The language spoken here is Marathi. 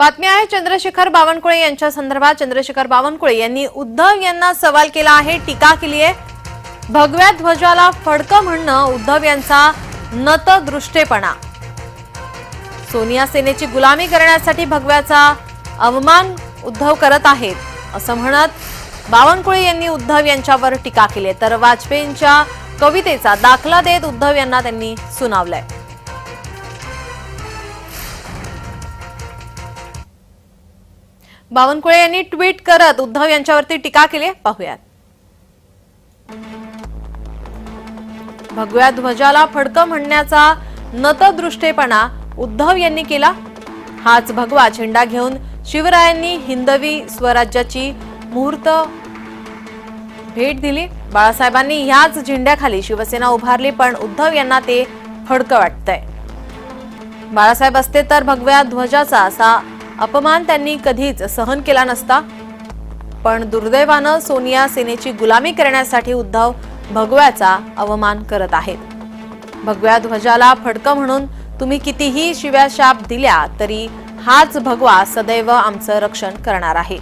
बातमी आहे चंद्रशेखर बावनकुळे यांच्या संदर्भात. चंद्रशेखर बावनकुळे यांनी उद्धव यांना सवाल केला आहे टीका केली आहे. भगव्या ध्वजाला फडकं म्हणणं उद्धव यांचा नतदृष्टेपणा. सोनिया सेनेची गुलामी करण्यासाठी भगव्याचा अवमान उद्धव करत आहेत असं म्हणत बावनकुळे यांनी उद्धव यांच्यावर टीका केली तर वाजपेयींच्या कवितेचा दाखला देत उद्धव यांना त्यांनी सुनावलाय. बावनकुळे यांनी ट्विट करत उद्धव यांच्यावरती टीका केली पाहूयात. भगव्या ध्वजाला फडकं म्हणण्याचा नतदृष्टेपणा उद्धव यांनी केला. हाच भगवा झेंडा घेऊन शिवरायांनी हिंदवी स्वराज्याची मुहूर्त भेट दिली. बाळासाहेबांनी ह्याच झेंड्याखाली शिवसेना उभारली पण उद्धव यांना ते फडकं वाटतंय. बाळासाहेब असते तर भगव्या ध्वजाचा असा अपमान त्यांनी कधीच सहन केला नसता. पण दुर्दैवानं सोनिया सेनेची गुलामी करण्यासाठी उद्धव भगव्याचा अवमान करत आहेत. भगव्या ध्वजाला फडकं म्हणून तुम्ही कितीही शिव्या शाप दिल्या तरी हाच भगवा सदैव आमचं रक्षण करणार आहे.